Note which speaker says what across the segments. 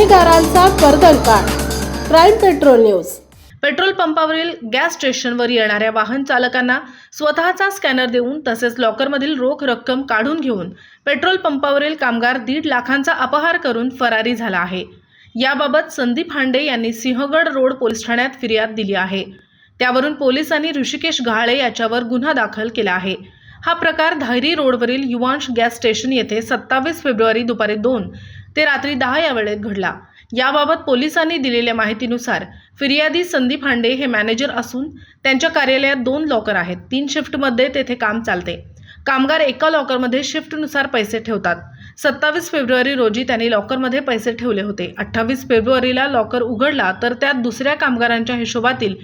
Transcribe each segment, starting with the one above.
Speaker 1: गुन्हेगारांचा कर्दनकाळ crime patrol news.
Speaker 2: Petrol पंपावरील gas स्टेशनवर येणाऱ्या वाहन चालकांना स्वतःचा स्कॅनर देऊन तसेच लॉकरमधील रोख रक्कम काढून घेऊन पेट्रोल पंपावरील कामगार दीड लाखांचा अपहार करून फरारी झाला आहे. याबाबत संदीप हांडे यांनी सिंहगड रोड पोलीस ठाण्यात फिर्याद दिली आहे. त्यावरून पोलिसांनी ऋषिकेश घाळे याच्यावर गुन्हा दाखल केला आहे. हा प्रकार धायरी रोडवरील युवांश गॅस स्टेशन येथे सत्तावीस फेब्रुवारी दुपारी दोन ते रात्री दहा या वेळेत घडला. याबाबत पोलिसांनी दिलेल्या माहितीनुसार फिर्यादी संदीप हांडे हे मॅनेजर असून त्यांच्या कार्यालयात दोन लॉकर आहेत. तीन शिफ्टमध्ये तेथे काम चालते. कामगार एका लॉकरमध्ये शिफ्टनुसार पैसे ठेवतात. सत्तावीस फेब्रुवारी रोजी त्यांनी लॉकरमध्ये पैसे ठेवले होते. अठ्ठावीस फेब्रुवारीला लॉकर उघडला तर त्यात दुसऱ्या कामगारांच्या हिशोबातील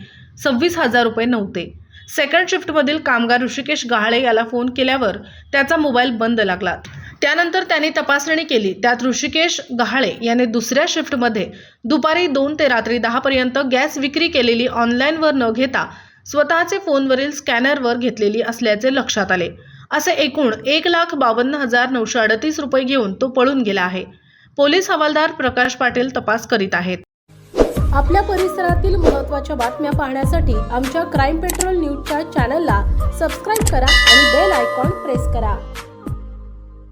Speaker 2: सव्वीस हजार रुपये नव्हते. सेकंड शिफ्टमधील कामगार ऋषिकेश गहाळे याला फोन केल्यावर त्याचा मोबाईल बंद लागला. त्यानंतर त्यांनी तपासणी केली. त्यात ऋषिकेश गहाळे याने दुसऱ्या शिफ्टमध्ये दुपारी दोन ते रात्री दहापर्यंत गॅस विक्री केलेली ऑनलाईनवर न घेता स्वतःचे फोनवरील स्कॅनरवर घेतलेली असल्याचे लक्षात आले. असे एकूण एक लाख बावन्न हजार नऊशे अडतीस रुपये घेऊन तो पळून गेला आहे. पोलीस हवालदार प्रकाश पाटील तपास करीत आहेत.
Speaker 1: आपल्या परिसरातील महत्त्वाच्या बातम्या पाहण्यासाठी आमच्या क्राईम पेट्रोल न्यूजच्या चॅनलला सबस्क्राईब करा आणि बेल आयकॉन प्रेस करा.